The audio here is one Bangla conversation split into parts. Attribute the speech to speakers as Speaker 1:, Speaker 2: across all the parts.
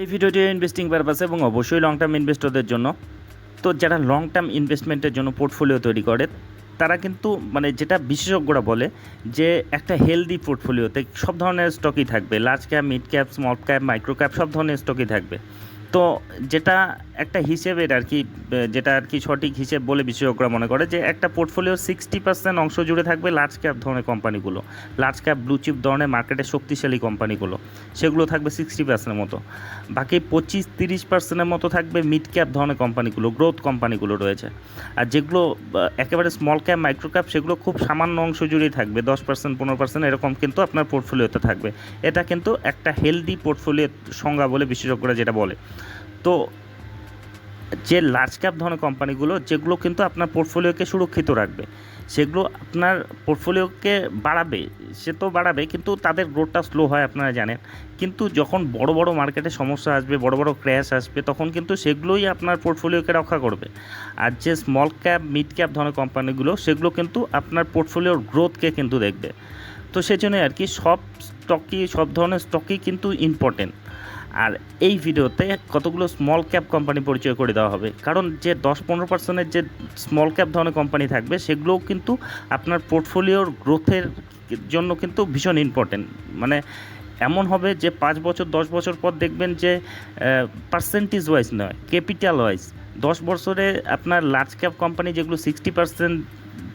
Speaker 1: এই ভিডিওটি ইনভেস্টিং পারপাস এবং অবশ্যই লং টার্ম ইনভেস্টরদের জন্য। তো যারা লং টার্ম ইনভেস্টমেন্টের জন্য পোর্টফোলিও তৈরি করে, তারা কিন্তু মানে যেটা বিশেষজ্ঞরা বলে যে একটা হেলদি পোর্টফোলিওতে সব ধরনের স্টকই থাকবে। Large cap mid cap small cap micro cap সব ধরনের স্টকই থাকবে। তো যেটা একটা হিসেবের আর কি, যেটা আর কি সঠিক হিসেব বলে বিশেষজ্ঞরা মনে করে যে একটা পোর্টফোলিও সিক্সটি পার্সেন্ট অংশ জুড়ে থাকবে লার্জ ক্যাপ ধরনের কোম্পানিগুলো লার্জ ক্যাপ ব্লু চিপ ধরনের মার্কেটে শক্তিশালী কোম্পানিগুলো সেগুলো থাকবে সিক্সটি পার্সেন্টের মতো। বাকি পঁচিশ তিরিশ পার্সেন্টের মতো থাকবে মিড ক্যাপ ধরনের কোম্পানিগুলো গ্রোথ কোম্পানিগুলো রয়েছে। আর যেগুলো, একেবারে স্মল ক্যাপ মাইক্রো ক্যাপ সেগুলো খুব সামান্য অংশ জুড়েই থাকবে, দশ পার্সেন্ট পনেরো পার্সেন্ট এরকম কিন্তু আপনার পোর্টফোলিওতে থাকবে। এটা কিন্তু একটা হেলদি পোর্টফোলিওর সংজ্ঞা বলে বিশেষজ্ঞরা যেটা বলে। তো যে লার্জ ক্যাপ ধরনের কোম্পানিগুলো যেগুলো কিন্তু আপনার পোর্টফোলিওকে সুরক্ষিত রাখবে, সেগুলো আপনার পোর্টফোলিওকে বাড়াবে, সে তো বাড়াবে, কিন্তু তাদের গ্রোথটা স্লো হয় আপনারা জানেন। কিন্তু যখন বড় বড় মার্কেটে সমস্যা আসবে, বড় বড় ক্র্যাশ আসবে, তখন কিন্তু সেগুলোই আপনার পোর্টফোলিওকে রক্ষা করবে। আর যে স্মল ক্যাপ মিড ক্যাপ ধরনের কোম্পানিগুলো সেগুলো কিন্তু আপনার পোর্টফোলিওর গ্রোথকে কিন্তু দেখবে। তো সেজন্য আর কি সব স্টকই সব ধরনের স্টকই কিন্তু ইম্পর্টেন্ট আর এই ভিডিওতে কতগুলো স্মল ক্যাপ কোম্পানি পরিচয় করে দেওয়া হবে। কারণ যে দশ পনেরো পার্সেন্টের যে স্মল ক্যাপ ধরনের কোম্পানি থাকবে, সেগুলোও কিন্তু আপনার পোর্টফোলিওর গ্রোথের জন্য কিন্তু ভীষণ ইম্পর্টেন্ট মানে এমন হবে যে পাঁচ বছর, দশ বছর পর দেখবেন যে পার্সেন্টেজ ওয়াইজ নয় ক্যাপিটাল ওয়াইজ দশ বছরে আপনার লার্জ ক্যাপ কোম্পানি যেগুলো সিক্সটি পার্সেন্ট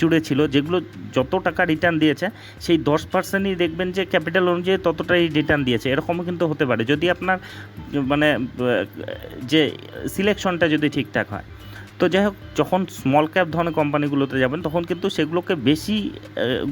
Speaker 1: জুড়ে ছিল, যেগুলো যত টাকা রিটার্ন দিয়েছে, সেই দশ পার্সেন্টই দেখবেন যে ক্যাপিটাল অনুযায়ী ততটাই রিটার্ন দিয়েছে। এরকমও কিন্তু হতে পারে। যদি আপনার মানে যে সিলেকশনটা যদি ঠিকঠাক হয়। তো যাই হোক, যখন স্মল ক্যাপ ধরনের কোম্পানিগুলোতে যাবেন, তখন কিন্তু সেগুলোকে বেশি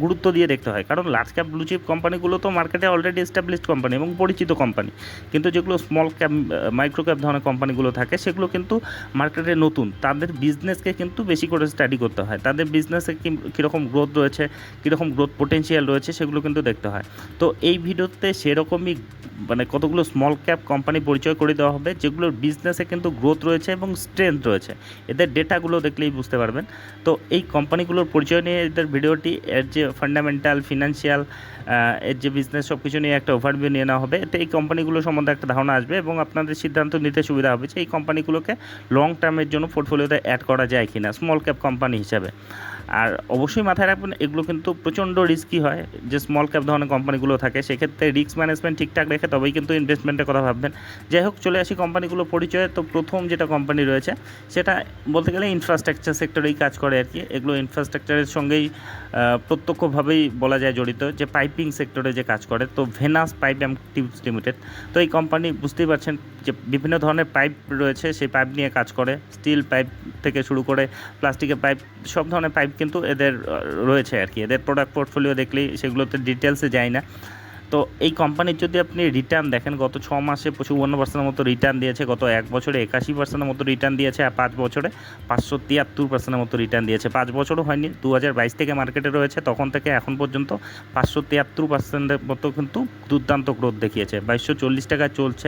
Speaker 1: গুরুত্ব দিয়ে দেখতে হয়। কারণ লার্জ ক্যাপ ব্লুচিপ কোম্পানিগুলো তো মার্কেটে অলরেডি এস্টাবলিশড কোম্পানি এবং পরিচিত কোম্পানি। কিন্তু যেগুলো স্মল ক্যাপ মাইক্রো ক্যাপ ধরনের কোম্পানিগুলো থাকে, সেগুলো কিন্তু মার্কেটে নতুন। তাদের বিজনেসকে কিন্তু বেশি করে স্টাডি করতে হয়। তাদের বিজনেসে কীরকম গ্রোথ রয়েছে, কীরকম গ্রোথ পোটেনশিয়াল রয়েছে, সেগুলো কিন্তু দেখতে হয়। তো এই ভিডিওতে সেরকমই মানে কতগুলো স্মল ক্যাপ কোম্পানি পরিচয় করে দেওয়া হবে, যেগুলোর বিজনেসে কিন্তু গ্রোথ রয়েছে এবং স্ট্রেংথ রয়েছে। এদের ডেটাগুলো দেখলেই বুঝতে পারবেন। তো এই কোম্পানিগুলোর পরিচয় নিয়ে এদের ভিডিওটি এর যে ফান্ডামেন্টাল ফিনান্সিয়াল এর যে বিজনেস সব কিছু নিয়ে একটা ওভারভিউ নিয়ে নেওয়া হবে। এতে এই কোম্পানিগুলো সম্বন্ধে একটা ধারণা আসবে এবং আপনাদের সিদ্ধান্ত নিতে সুবিধা হবে যে এই কোম্পানিগুলোকে লং টার্মের জন্য পোর্টফোলিওতে অ্যাড করা যায় কিনা স্মল ক্যাপ কোম্পানি হিসাবে। আর অবশ্যই মাথায় রাখবেন, এগুলো কিন্তু প্রচণ্ড রিস্কি হয়। যে স্মল ক্যাপ ধরনের কোম্পানিগুলো থাকে, সেক্ষেত্রে রিস্ক ম্যানেজমেন্ট ঠিকঠাক রেখে তবেই কিন্তু ইনভেস্টমেন্টের কথা ভাববেন। যাই হোক, চলে আসি কোম্পানিগুলো পরিচয়ে। তো প্রথম যেটা কোম্পানি রয়েছে, সেটা বলতে গেলে ইনফ্রাস্ট্রাকচার সেক্টরেই কাজ করে আর কি। এগুলো ইনফ্রাস্ট্রাকচারের সঙ্গেই প্রত্যক্ষভাবেই বলা যায় জড়িত, যে পাইপিং সেক্টরে যে কাজ করে, তো Venus pipe and tubes limited তো এই কোম্পানি বুঝতেই পারছেন যে বিভিন্ন ধরনের পাইপ রয়েছে, সেই পাইপ নিয়ে কাজ করে। স্টিল পাইপ থেকে শুরু করে প্লাস্টিকের পাইপ সব ধরনের পাইপ কিন্তু এদের রয়েছে আর কি। এদের প্রোডাক্ট পোর্টফোলিও দেখলেই সেগুলোতে ডিটেলসে যায় না। তো এই কোম্পানির যদি আপনি রিটার্ন দেখেন, গত ছ মাসে পঁচুপন্ন পার্সেন্টের মতো রিটার্ন দিয়েছে, গত এক বছরে একাশি পার্সেন্টের মতো রিটার্ন দিয়েছে, আর পাঁচ বছরে পাঁচশো তিয়াত্তর পার্সেন্টের মতো রিটার্ন দিয়েছে। পাঁচ বছরও হয়নি দু হাজার বাইশ থেকে মার্কেটে রয়েছে, তখন থেকে এখন পর্যন্ত পাঁচশো তিয়াত্তর পার্সেন্টের মতো কিন্তু দুর্দান্ত গ্রোথ দেখিয়েছে। বাইশশো চল্লিশ টাকা চলছে।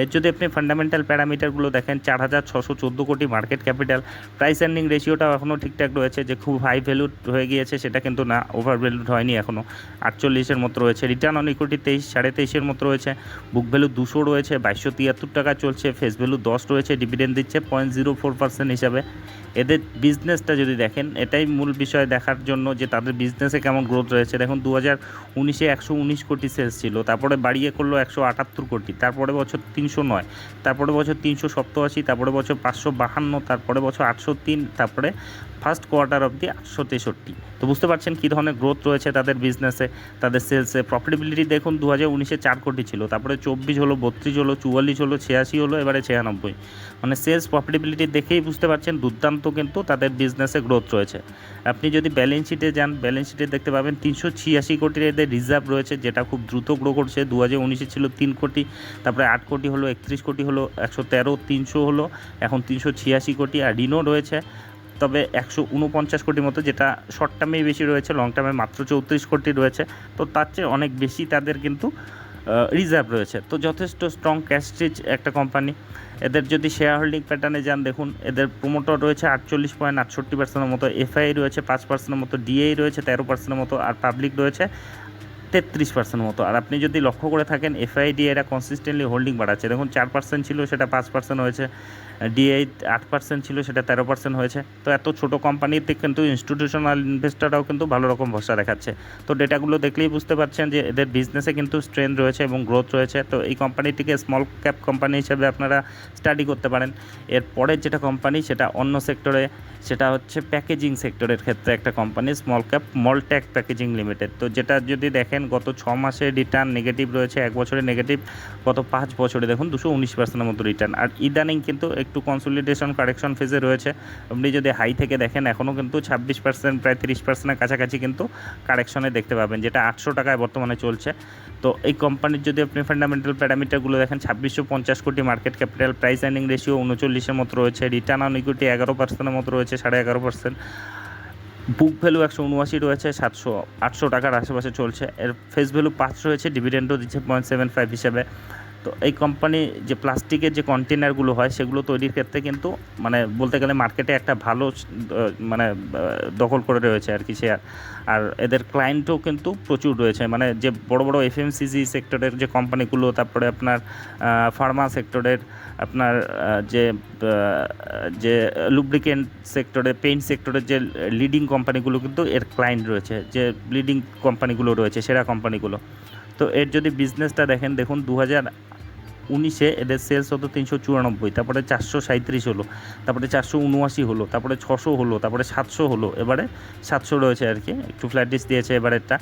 Speaker 1: এর যদি আপনি ফান্ডামেন্টাল প্যারামিটারগুলো দেখেন, চার হাজার ছশো চোদ্দ কোটি মার্কেট ক্যাপিটাল প্রাইস আর্নিং রেশিওটাও এখনও ঠিকঠাক রয়েছে, যে খুব হাই ভ্যালু হয়ে গিয়েছে, সেটা কিন্তু না ওভার ভ্যালুড হয়নি এখনও। আটচল্লিশের মতো রয়েছে। রিটার্ন অন ইকুইটি তেইশ, সাড়ে তেইশের মতো রয়েছে। বুক ভ্যালু দুশো রয়েছে, বাইশশো তিয়াত্তর টাকা চলছে, ফেস ভ্যালু দশ রয়েছে, ডিভিডেন্ড দিচ্ছে পয়েন্ট জিরো ফোর পার্সেন্ট হিসাবে। এদের বিজনেসটা যদি দেখেন, এটাই মূল বিষয় দেখার জন্য যে তাদের বিজনেসে কেমন গ্রোথ রয়েছে। দেখুন দু হাজার উনিশে একশো উনিশ কোটি সেলস ছিল, তারপরে বাড়িয়ে করল একশো আটাত্তর কোটি, তারপরে বছর তিনশো নয়, তারপরে বছর তিনশো সপ্তআশি, তারপরে বছর পাঁচশো বাহান্ন, তারপরে বছর আটশো তিন, তারপরে ফার্স্ট কোয়ার্টার অবধি আটশো তেষট্টি। তো বুঝতে পারছেন কী ধরনের গ্রোথ রয়েছে তাদের বিজনেসে তাদের সেলসে প্রফিটেবিলিটি দেখুন দু হাজার উনিশে চার কোটি ছিল, তারপরে চব্বিশ হলো, বত্রিশ হলো, চুয়াল্লিশ হলো, ছিয়াশি হলো, এবারে ছিয়ানব্বই। মানে সেলস প্রফিটেবিলিটি দেখেই বুঝতে পারছেন দুর্দান্ত কিন্তু তাদের বিজনেসে গ্রোথ রয়েছে। আপনি যদি ব্যালেন্স শিটে যান ব্যালেন্স শিটে দেখতে পাবেন তিনশো ছিয়াশি কোটির এদের রিজার্ভ রয়েছে, যেটা খুব দ্রুত গ্রো করছে। দু হাজার উনিশে ছিল তিন কোটি, তারপরে আট কোটি হলো, একত্রিশ কোটি হলো, একশো তেরো, তিনশো হলো, এখন তিনশো ছিয়াশি কোটি, আর ঋণও রয়েছে। তবে একশো উনপঞ্চাশ কোটি মতো যেটা শর্ট টার্মেই বেশি রয়েছে লং টার্মে মাত্র চৌত্রিশ কোটি রয়েছে। তো তার চেয়ে অনেক বেশি তাদের কিন্তু রিজার্ভ রয়েছে। তো যথেষ্ট স্ট্রং রিচ একটা কোম্পানি এদের যদি শেয়ার হোল্ডিং প্যাটার্নে যান, দেখুন, এদের প্রোমোটর রয়েছে আটচল্লিশ পয়েন্ট আটষট্টি পার্সেন্টের মতো এফআই রয়েছে পাঁচ পার্সেন্টের মতো ডিএই রয়েছে তেরো পার্সেন্টের মতো, আর পাবলিক রয়েছে তেত্রিশ পার্সেন্ট মতো। আর আপনি যদি লক্ষ্য করে থাকেন এফআইডি এরা কনসিস্টেন্টলি হোল্ডিং বাড়াচ্ছে। দেখুন, চার পার্সেন্ট ছিল, সেটা পাঁচ পার্সেন্ট হয়েছে। ডিএ আট পার্সেন্ট ছিল, সেটা তেরো পার্সেন্ট হয়েছে। তো এত ছোটো কোম্পানিতে কিন্তু ইনস্টিটিউশনাল ইনভেস্টররাও কিন্তু ভালো রকম ভরসা দেখাচ্ছে। তো ডেটাগুলো দেখলেই বুঝতে পারছেন যে এদের বিজনেসে কিন্তু স্ট্রেন্থ রয়েছে এবং গ্রোথ রয়েছে। তো এই কোম্পানিটিকে স্মল ক্যাপ কোম্পানি হিসেবে আপনারা স্টাডি করতে পারেন। এর পরের যেটা কোম্পানি সেটা অন্য সেক্টরে সেটা হচ্ছে প্যাকেজিং সেক্টরের ক্ষেত্রে একটা company small cap Moldtek packaging limited তো যেটা যদি দেখেন, গত ছ মাসে রিটার্ন নেগেটিভ রয়েছে, এক বছরে নেগেটিভ গত পাঁচ বছরে দেখুন দুশো উনিশ পার্সেন্টের মতো রিটার্ন আর ইদানিং কিন্তু একটু কনসলিডেশন কারেকশন ফেজে রয়েছে। আপনি যদি হাই থেকে দেখেন এখনও কিন্তু ছাব্বিশ পার্সেন্ট প্রায় তিরিশ পার্সেন্টের কাছাকাছি কিন্তু কারেকশনে দেখতে পাবেন, যেটা আটশো টাকায় বর্তমানে চলছে। তো এই কোম্পানির যদি আপনি ফান্ডামেন্টাল প্যারামিটারগুলো দেখেন, ছাব্বিশশো পঞ্চাশ কোটি market capital price earning ratio উনচল্লিশের মতো রয়েছে রিটার্ন অন ইকুইটি এগারো পার্সেন্টের মতো রয়েছে, সাড়ে এগারো পার্সেন্ট বুক ভ্যালু একশো উনআশি রয়েছে, সাতশো, আটশো টাকার আশেপাশে চলছে। এর ফেস ভ্যালু পাঁচ রয়েছে ডিভিডেন্ডও দিচ্ছে পয়েন্ট সেভেন ফাইভ হিসেবে। তো এই কোম্পানি যে প্লাস্টিকের যে কন্টেনারগুলো হয়, সেগুলো তৈরির ক্ষেত্রে কিন্তু মানে বলতে গেলে মার্কেটে একটা ভালো মানে দখল করে রয়েছে আর কি শেয়ার আর এদের ক্লায়েন্টও কিন্তু প্রচুর রয়েছে। মানে যে বড় বড় এফএমসিজি সেক্টরের যে কোম্পানিগুলো তারপরে আপনার ফার্মা সেক্টরের আপনার যে যে লুব্রিকেন্ট সেক্টরে পেইন্ট সেক্টরের যে লিডিং কোম্পানিগুলো কিন্তু এর ক্লায়েন্ট রয়েছে। যে লিডিং কোম্পানিগুলো রয়েছে, সেরা কোম্পানিগুলো তো এর যদি বিজনেসটা দেখেন, দেখুন দু হাজার উনিশে এদের সেলস হতো তিনশো চুরানব্বই, তারপরে চারশো সাঁত্রিশ হলো, তারপরে চারশো উনআশি হলো, তারপরে ছশো হলো, তারপরে সাতশো হলো, এবারে সাতশো রয়েছে আর কি, একটু ফ্ল্যাটিস দিয়েছে এবারেরটা।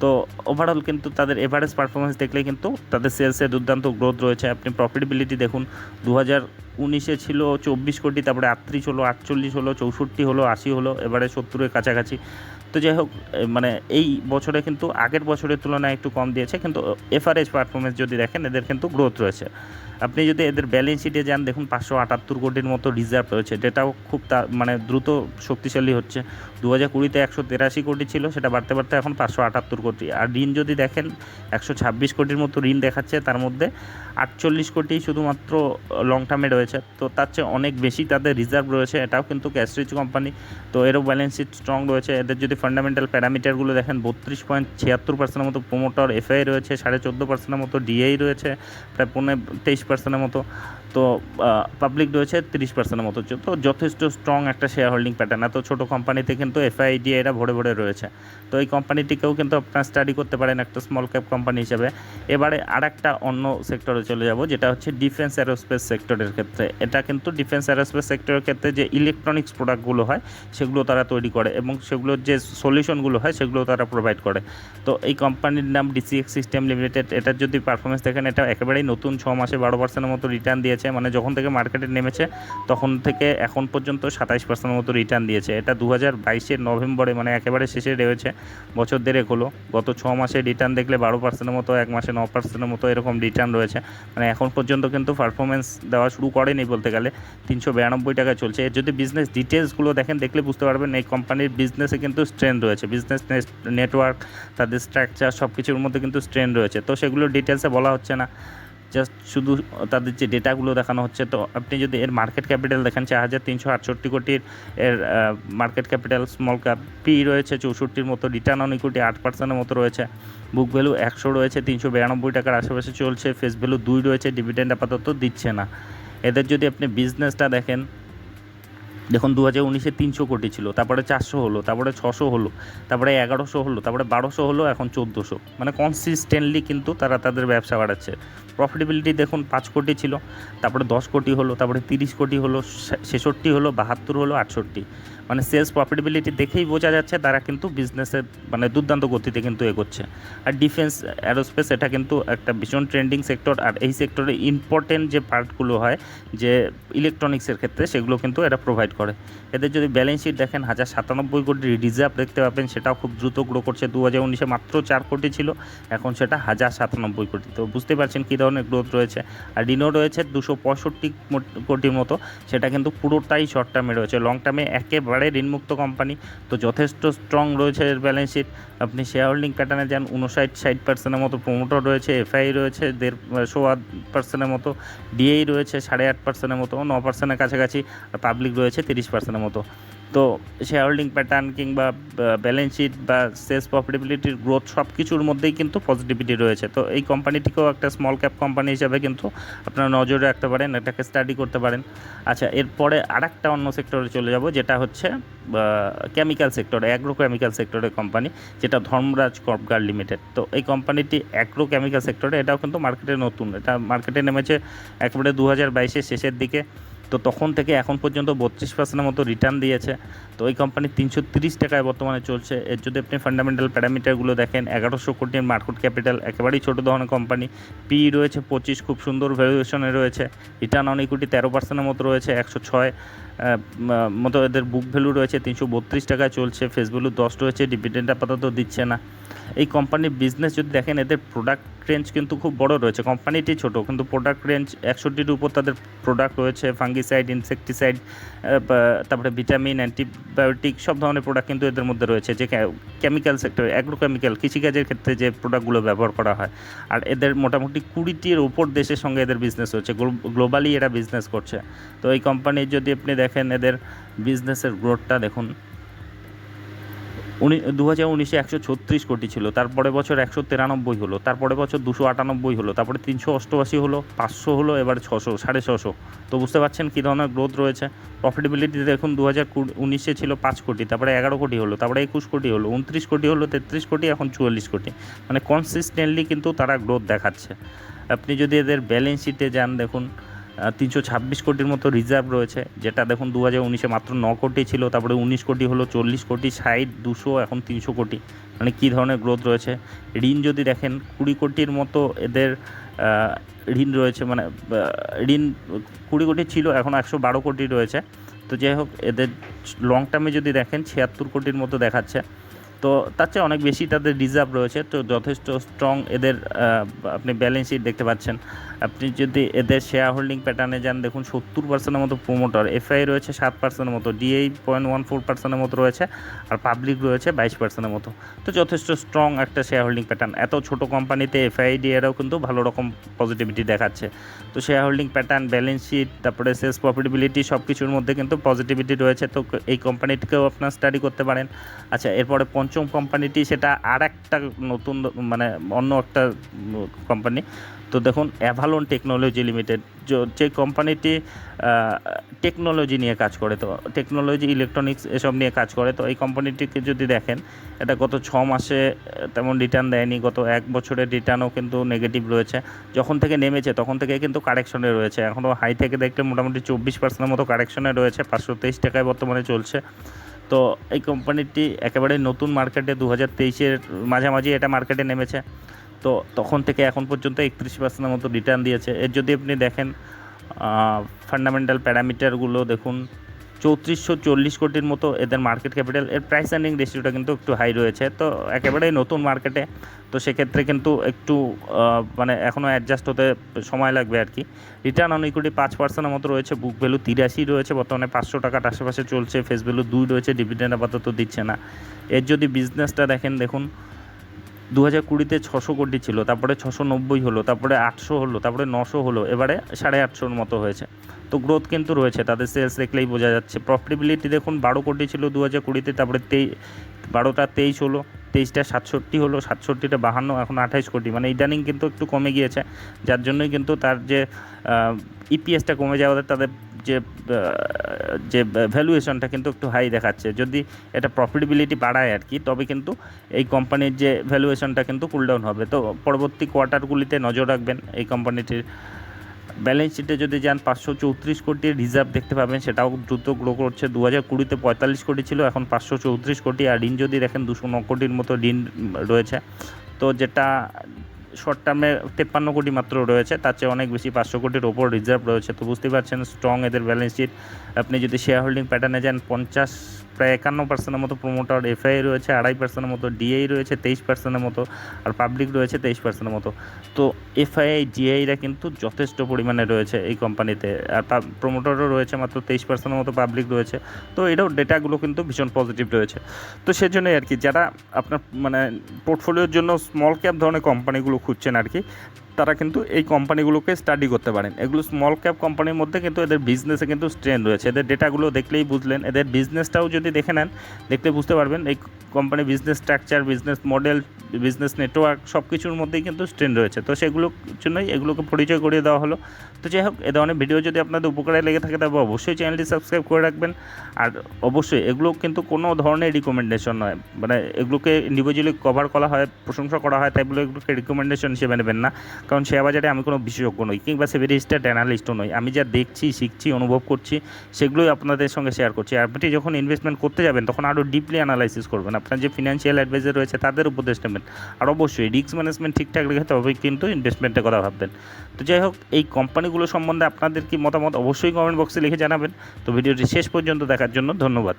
Speaker 1: তো ওভারঅল কিন্তু তাদের এভারেজ পারফরমেন্স দেখলে কিন্তু তাদের সেলসে দুর্দান্ত গ্রোথ রয়েছে। আপনি প্রফিটেবিলিটি দেখুন দু হাজার উনিশে ছিল চব্বিশ কোটি, তারপরে আটত্রিশ হলো, আটচল্লিশ হলো, চৌষট্টি হলো, আশি হলো, এবারে সত্তরের কাছাকাছি। তো যাই হোক মানে এই বছরে কিন্তু আগের বছরের তুলনায় একটু কম দিয়েছে, কিন্তু এফআরএস পারফরমেন্স যদি দেখেন, এদের কিন্তু গ্রোথ রয়েছে। আপনি যদি এদের ব্যালেন্স শিটে যান, দেখুন পাঁচশো আটাত্তর কোটির মতো রিজার্ভ রয়েছে, যেটাও খুব তা মানে দ্রুত শক্তিশালী হচ্ছে। দু হাজার কুড়িতে একশো তেরাশি কোটি ছিল, সেটা বাড়তে বাড়তে এখন পাঁচশো আটাত্তর কোটি। আর ঋণ যদি দেখেন, একশো ছাব্বিশ কোটির মতো ঋণ দেখাচ্ছে, তার মধ্যে আটচল্লিশ কোটি শুধুমাত্র লং টার্মে রয়েছে। তো তার চেয়ে অনেক বেশি তাদের রিজার্ভ রয়েছে, এটাও কিন্তু ক্যাশরিচ কোম্পানি তো এরও ব্যালেন্স শিট স্ট্রং রয়েছে। এদের যদি ফান্ডামেন্টাল প্যারামিটারগুলো দেখেন, বত্রিশ পয়েন্ট ছিয়াত্তর পার্সেন্টের মতো প্রোমোটর এফআই রয়েছে, সাড়ে চোদ্দ পার্সেন্টের মতো ডিআই রয়েছে, প্রায় পনেরো তেইশ পার্সেন্টের মতো। তো পাবলিক রয়েছে তিরিশ পার্সেন্টের মতো তো যথেষ্ট স্ট্রং একটা শেয়ার হোল্ডিং প্যাটার্ন এত ছোটো কোম্পানিতে কিন্তু এফআইডি এরা ভরে ভরে রয়েছে। তো এই কোম্পানিটিকেও কিন্তু আপনার স্টাডি করতে পারেন একটা স্মল ক্যাপ কোম্পানি হিসেবে। এবারে আর একটা অন্য সেক্টরে চলে যাব, যেটা হচ্ছে ডিফেন্স অ্যারোস্পেস সেক্টরের ক্ষেত্রে। এটা কিন্তু ডিফেন্স অ্যারোস্পেস সেক্টরের ক্ষেত্রে যে ইলেকট্রনিক্স প্রোডাক্টগুলো হয়, সেগুলো তারা তৈরি করে এবং সেগুলোর যে সলিউশনগুলো হয়, সেগুলো তারা প্রোভাইড করে। তো এই কোম্পানির নাম ডিসিএক্স সিস্টেম লিমিটেড এটার যদি পারফরমেন্স দেখেন, এটা একেবারেই নতুন, ছ মাসে বারো পার্সেন্টের মতো রিটার্ন দিয়েছে। মানে যখন থেকে মার্কেটে নেমেছে, তখন থেকে এখন পর্যন্ত সাতাইশ পার্সেন্টের মতো রিটার্ন দিয়েছে। এটা দু হাজার বাইশের নভেম্বরে মানে একেবারে শেষে রয়েছে, বছর দেড়েক হলো। গত ছ মাসে রিটার্ন দেখলে বারো পার্সেন্টের মতো, এক মাসে ন পার্সেন্টের মতো এরকম রিটার্ন রয়েছে। মানে এখন পর্যন্ত কিন্তু পারফরমেন্স দেওয়া শুরু করেনি বলতে গেলে, তিনশো বিরানব্বই টাকা চলছে। এর যদি বিজনেস ডিটেলসগুলো দেখেন, দেখলে বুঝতে পারবেন এই কোম্পানির বিজনেসে কিন্তু স্ট্রেন্থ রয়েছে। বিজনেস নেটওয়ার্ক তাদের স্ট্রাকচার সব কিছুর মধ্যে কিন্তু স্ট্রেন্থ রয়েছে। তো সেগুলো ডিটেলসে বলা হচ্ছে না। জাস্ট শুধু তাদের যে ডেটাগুলো দেখানো হচ্ছে, তো আপনি যদি এর মার্কেট ক্যাপিটাল দেখেন চার হাজার তিনশো আটষট্টি কোটির এর market capital small cap P রয়েছে, চৌষট্টির মতো রিটার্ন অন ইকুইটি আট পার্সেন্টের মতো রয়েছে বুক ভ্যালু একশো রয়েছে, তিনশো বিরানব্বই টাকার আশেপাশে চলছে ফেস ভ্যালু দুই রয়েছে ডিভিডেন্ড আপাতত দিচ্ছে না। এদের যদি আপনি বিজনেসটা দেখেন দেখুন দু হাজার উনিশে তিনশো কোটি ছিল, তারপরে চারশো হলো, তারপরে ছশো হলো, তারপরে এগারোশো হলো, তারপরে বারোশো হলো, এখন চোদ্দোশো। মানে কনসিস্টেন্টলি কিন্তু তারা তাদের ব্যবসা বাড়াচ্ছে। প্রফিটেবিলিটি দেখুন, পাঁচ কোটি ছিল, তারপরে দশ কোটি হলো, তারপরে তিরিশ কোটি হলো ছেষট্টি হলো, বাহাত্তর হলো, আটষট্টি। মানে সেলস প্রফিটেবিলিটি দেখেই বোঝা যাচ্ছে, তারা কিন্তু বিজনেসের মানে দুর্দান্ত গতিতে কিন্তু এগোচ্ছে। আর ডিফেন্স অ্যারোস্পেস এটা কিন্তু একটা ভীষণ ট্রেন্ডিং সেক্টর আর এই সেক্টরে ইম্পর্টেন্ট যে পার্টগুলো হয়, যে ইলেকট্রনিক্সের ক্ষেত্রে, সেগুলো কিন্তু এটা প্রোভাইড করে। এদের যদি ব্যালেন্স শিট দেখেন, হাজার সাতানব্বই কোটি রিজার্ভ দেখতে পাবেন, সেটাও খুব দ্রুত গ্রো করছে। দু হাজার উনিশে মাত্র চার কোটি ছিল, এখন সেটা হাজার সাতানব্বই কোটি। তো বুঝতে পারছেন কী ধরনের গ্রোথ রয়েছে। আর ঋণও রয়েছে দুশো পঁয়ষট্টি কোটির মতো, সেটা কিন্তু পুরোটাই শর্ট টার্মে রয়েছে। লং টার্মে একেবারে ঋণমুক্ত কোম্পানি তো যথেষ্ট স্ট্রং রয়েছে এর ব্যালেন্স শিট আপনি শেয়ার হোল্ডিং প্যাটার্নে যান উনষাট ষাট পার্সেন্টের মতো প্রোমোটর রয়েছে এফআই রয়েছে, দেড় সোয়া পার্সেন্টের মতো ডিএই রয়েছে, সাড়ে আট পার্সেন্টের মতো, ন পার্সেন্টের কাছাকাছি আর পাবলিক রয়েছে। তিরিশ পার্সেন্টের মতো। তো শেয়ার হোল্ডিং প্যাটার্ন কিংবা ব্যালেন্স শিট বা সেলস প্রফিটেবিলিটির গ্রোথ সব কিছুর মধ্যেই কিন্তু পজিটিভিটি রয়েছে। তো এই কোম্পানিটিকেও একটা স্মল ক্যাপ কোম্পানি হিসাবে কিন্তু আপনারা নজরে রাখতে পারেন, এটাকে স্টাডি করতে পারেন। আচ্ছা এরপরে আর একটা অন্য সেক্টরে চলে যাব, যেটা হচ্ছে কেমিক্যাল সেক্টরে অ্যাগ্রো কেমিক্যাল সেক্টরের কোম্পানি যেটা ধর্মরাজ কর্পগার লিমিটেড তো এই কোম্পানিটি অ্যাগ্রো কেমিক্যাল সেক্টরে এটাও কিন্তু মার্কেটে নতুন। এটা মার্কেটে নেমেছে একেবারে দু হাজার বাইশের শেষের দিকে। তো তখন থেকে এখন পর্যন্ত বত্রিশ পার্সেন্টের মতো রিটার্ন দিয়েছে। তো এই কোম্পানি তিনশো তিরিশ টাকায় বর্তমানে চলছে। এর যদি আপনি ফান্ডামেন্টাল প্যারামিটারগুলো দেখেন, এগারোশো কোটি মার্কেট ক্যাপিটাল একেবারেই ছোটো ধরনের কোম্পানি পি রয়েছে পঁচিশ, খুব সুন্দর ভ্যালুয়েশনে রয়েছে। রিটার্ন অন ইকুইটি তেরো পার্সেন্টের মতো রয়েছে, একশো ছয়। মতো এদের বুক ভ্যালু রয়েছে তিনশো বত্রিশ টাকায় চলছে ফেস ভ্যালু দশ রয়েছে ডিভিডেন্ড আপাতত দিচ্ছে না। এই কোম্পানির বিজনেস যদি দেখেন, এদের প্রোডাক্ট রেঞ্জ কিন্তু খুব বড় রয়েছে। কোম্পানিটি ছোট, কিন্তু প্রোডাক্ট রেঞ্জ একষট্টির উপর তাদের প্রোডাক্ট রয়েছে ফাঙ্গিসাইড ইনসেকটিসাইড তারপরে ভিটামিন অ্যান্টিবায়োটিক সব ধরনের প্রোডাক্ট কিন্তু এদের মধ্যে রয়েছে। যে কেমিক্যাল সেক্টর অ্যাগ্রোকেমিক্যাল কৃষিকাজের ক্ষেত্রে যে প্রোডাক্টগুলো ব্যবহার করা হয়। আর এদের মোটামুটি কুড়িটির ওপর দেশের সঙ্গে এদের বিজনেস হচ্ছে। গ্লোবালি এরা বিজনেস করছে। তো এই কোম্পানির যদি আপনি দেখেন এদের বিজনেসের গ্রোথটা দেখুন। উনি দু হাজার উনিশে একশো ছত্রিশ কোটি ছিল, তারপরে বছর একশো তিরানব্বই হলো, তারপরে বছর দুশো আটানব্বই হলো, তারপরে তিনশো অষ্টআশি হলো, পাঁচশো হলো, এবার ছশো, সাড়ে ছশো। তো বুঝতে পারছেন কী ধরনের গ্রোথ রয়েছে? প্রফিটেবিলিটি দেখুন দু হাজার উনিশে ছিল পাঁচ কোটি, তারপরে এগারো কোটি হলো, তারপরে একুশ কোটি হলো উনত্রিশ কোটি হলো, তেত্রিশ কোটি, এখন চুয়াল্লিশ কোটি। মানে কনসিস্টেন্টলি কিন্তু তারা গ্রোথ দেখাচ্ছে। আপনি যদি এদের ব্যালেন্স শিটে যান, দেখুন তিনশো ছাব্বিশ কোটির মতো রিজার্ভ রয়েছে। যেটা দেখুন দু হাজার উনিশে মাত্র ন কোটি ছিল, তারপরে উনিশ কোটি হলো চল্লিশ কোটি, ষাট, দুশো, এখন তিনশো কোটি। মানে কী ধরনের গ্রোথ রয়েছে? ঋণ যদি দেখেন, কুড়ি কোটির মতো এদের ঋণ রয়েছে। মানে ঋণ কুড়ি কোটি ছিল, এখন একশো বারো কোটি রয়েছে। তো যাই হোক, এদের লং টার্মে যদি দেখেন, ছিয়াত্তর কোটির মতো দেখাচ্ছে। তো তার চেয়ে অনেক বেশি তাদের রিজার্ভ রয়েছে। তো যথেষ্ট স্ট্রং এদের আপনি ব্যালেন্স শিট দেখতে পাচ্ছেন। আপনি যদি এদের শেয়ার হোল্ডিং প্যাটার্নে যান, দেখুন সত্তর পার্সেন্টের মতো প্রোমোটার এফআই রয়েছে সাত পার্সেন্টের মতো ডিএই পয়েন্ট ওয়ান ফোর পার্সেন্টের মতো রয়েছে, আর পাবলিক রয়েছে বাইশ পার্সেন্টের মতো। তো যথেষ্ট স্ট্রং একটা শেয়ার হোল্ডিং প্যাটার্ন এত ছোট কোম্পানিতে এফআইডি এরাও কিন্তু ভালো রকম পজিটিভিটি দেখাচ্ছে। তো share holding pattern balance sheet তারপরে সেলস প্রফিটেবিলিটি সব কিছুর মধ্যে কিন্তু পজিটিভিটি রয়েছে। তো এই কোম্পানিটিকেও আপনার স্টাডি করতে পারেন। আচ্ছা এরপরে পঞ্চম কোম্পানিটি সেটা আর একটা নতুন মানে অন্য একটা কোম্পানি তো দেখুন অ্যাভালন টেকনোলজি লিমিটেড যে কোম্পানিটি টেকনোলজি নিয়ে কাজ করে তো টেকনোলজি ইলেকট্রনিক্স এসব নিয়ে কাজ করে তো, এই কোম্পানিটিকে যদি দেখেন, এটা গত ছ মাসে তেমন রিটার্ন দেয়নি, গত এক বছরের রিটার্নও কিন্তু নেগেটিভ রয়েছে। যখন থেকে নেমেছে, তখন থেকে কিন্তু কারেকশনে রয়েছে। এখনও হাই থেকে দেখলে মোটামুটি চব্বিশ পার্সেন্টের মতো কারেকশনে রয়েছে, পাঁচশো তেইশ টাকায় বর্তমানে চলছে। তো এই কোম্পানিটি একেবারে নতুন মার্কেটে দু হাজার তেইশের মাঝামাঝি এটা মার্কেটে নেমেছে। তো তখন থেকে এখন পর্যন্ত একত্রিশ পার্সেন্টের মতো রিটার্ন দিয়েছে। এর যদি আপনি দেখেন ফান্ডামেন্টাল প্যারামিটারগুলো দেখুন চৌত্রিশশো চল্লিশ কোটির মতো এদের মার্কেট ক্যাপিটাল এর প্রাইস আর্নিং রেশিওটা কিন্তু একটু হাই রয়েছে। তো একেবারেই নতুন মার্কেটে তো সেক্ষেত্রে কিন্তু একটু মানে এখনও অ্যাডজাস্ট হতে সময় লাগবে আর কি। রিটার্ন অন ইকুইটি পাঁচ পার্সেন্টের মতো রয়েছে। বুক ভ্যালু তিরাশি রয়েছে। বর্তমানে পাঁচশো টাকার আশেপাশে চলছে। ফেস ভ্যালু দুই রয়েছে। ডিভিডেন্ড আপাতত দিচ্ছে না। এর যদি বিজনেসটা দেখেন, দেখুন দু হাজার কুড়িতে ছশো কোটি ছিল, তারপরে ছশো নব্বই হলো, তারপরে আটশো হলো, তারপরে নশো হলো, এবারে সাড়ে আটশোর মতো হয়েছে। তো গ্রোথ কিন্তু রয়েছে, তাদের সেলস দেখলেই বোঝা যাচ্ছে। প্রফিটেবিলিটি দেখুন, বারো কোটি ছিল দু হাজার কুড়িতে, তারপরে বারোটা তেইশ হলো, তেইশটা সাতষট্টি হলো, সাতষট্টিটা বাহান্ন, এখন আঠাইশ কোটি। মানে ইদানিং কিন্তু একটু কমে গিয়েছে, যার জন্যই কিন্তু তার যে ইপিএসটা কমে যাওয়াতে তাদের যে যে ভ্যালুয়েশনটা কিন্তু একটু হাই দেখাচ্ছে। যদি এটা প্রফিটেবিলিটি বাড়ায় আর কি, তবে কিন্তু এই কোম্পানির যে ভ্যালুয়েশনটা কিন্তু কুলডাউন হবে। তো পরবর্তী কোয়ার্টারগুলিতে নজর রাখবেন এই কোম্পানিটির ব্যালেন্স শিটে যদি যান পাঁচশো চৌত্রিশ কোটির রিজার্ভ দেখতে পাবেন, সেটাও দ্রুত গ্রো করছে দু হাজার কুড়িতে পঁয়তাল্লিশ কোটি ছিল, এখন পাঁচশো চৌত্রিশ কোটি, আর ঋণ যদি দেখেন দুশো ন কোটির মতো ঋণ রয়েছে। তো যেটা শর্ট টার্মে তেপ্পান্ন কোটি মাত্র রয়েছে, তার চেয়ে অনেক বেশি পাঁচশো কোটির ওপর রিজার্ভ রয়েছে। তো বুঝতেই পারছেন স্ট্রং এদের ব্যালেন্স শিট। আপনি যদি শেয়ার হোল্ডিং প্যাটার্নে যান, পঞ্চাশ প্রায় একান্ন পার্সেন্টের মতো প্রোমোটার এফআই রয়েছে, আড়াই পার্সেন্টের মতো ডিআই রয়েছে, তেইশ পার্সেন্টের মতো, আর পাবলিক রয়েছে তেইশ পার্সেন্টের মতো। তো এফআইআই জিআইরা কিন্তু যথেষ্ট পরিমাণে রয়েছে এই কোম্পানিতে আর প্রোমোটারও রয়েছে মাত্র তেইশ পার্সেন্টের মতো পাবলিক রয়েছে। তো এটাও ডেটাগুলো কিন্তু ভীষণ পজিটিভ রয়েছে। তো সেজন্যই আর কি, যারা আপনার মানে পোর্টফোলিওর জন্য স্মল ক্যাপ ধরনের কোম্পানিগুলো খুঁজছেন আর কি তারা কিন্তু এই কোম্পানিগুলোকে স্টাডি করতে পারেন। এগুলো স্মল ক্যাপ কোম্পানির মধ্যে কিন্তু এদের বিজনেসে কিন্তু স্ট্রেন রয়েছে। এদের ডেটাগুলো দেখলেই বুঝলেন। এদের বিজনেসটাও যদি দেখে নেন, দেখলে বুঝতে পারবেন এই company business structure business model business network সব কিছুর মধ্যেই কিন্তু স্ট্রেন রয়েছে। তো সেগুলোর জন্যই এগুলোকে পরিচয় করিয়ে দেওয়া হলো। তো যাই হোক, এ ধরনের ভিডিও যদি আপনাদের উপকারে লেগে থাকে, তবে অবশ্যই চ্যানেলটি সাবস্ক্রাইব করে রাখবেন। আর অবশ্যই এগুলো কিন্তু কোনো ধরনের রিকমেন্ডেশন নয়। মানে এগুলোকে ইন্ডিভিজুয়ালি কভার করা হয়, প্রশংসা করা হয়, তাই বলে এগুলোকে রিকমেন্ডেশন হিসেবে নেবেন না। কারণ শেয়ার বাজারে আমি কোনো বিশেষজ্ঞ নই কিংবা সেভেরিস্টার অ্যানালিস্টও নই। আমি যা দেখছি, শিখছি, অনুভব করছি, সেগুলোই আপনাদের সঙ্গে শেয়ার করছি। আপনি যখন ইনভেস্টমেন্ট করতে যাবেন, তখন আরও ডিপলি অ্যানালাইসিস করবেন। আপনার যে ফিনান্সিয়াল অ্যাডভাইজার রয়েছে, তাদের উপদেশ নেবেন। আর অবশ্যই রিস্ক ম্যানেজমেন্ট ঠিকঠাক রেখে তবেই কিন্তু ইনভেস্টমেন্টের কথা ভাববেন। তো যাই হোক, এই কোম্পানিগুলো সম্বন্ধে আপনাদের কি মতামত অবশ্যই কমেন্ট বক্সে লিখে জানাবেন। তো ভিডিওটি শেষ পর্যন্ত দেখার জন্য ধন্যবাদ।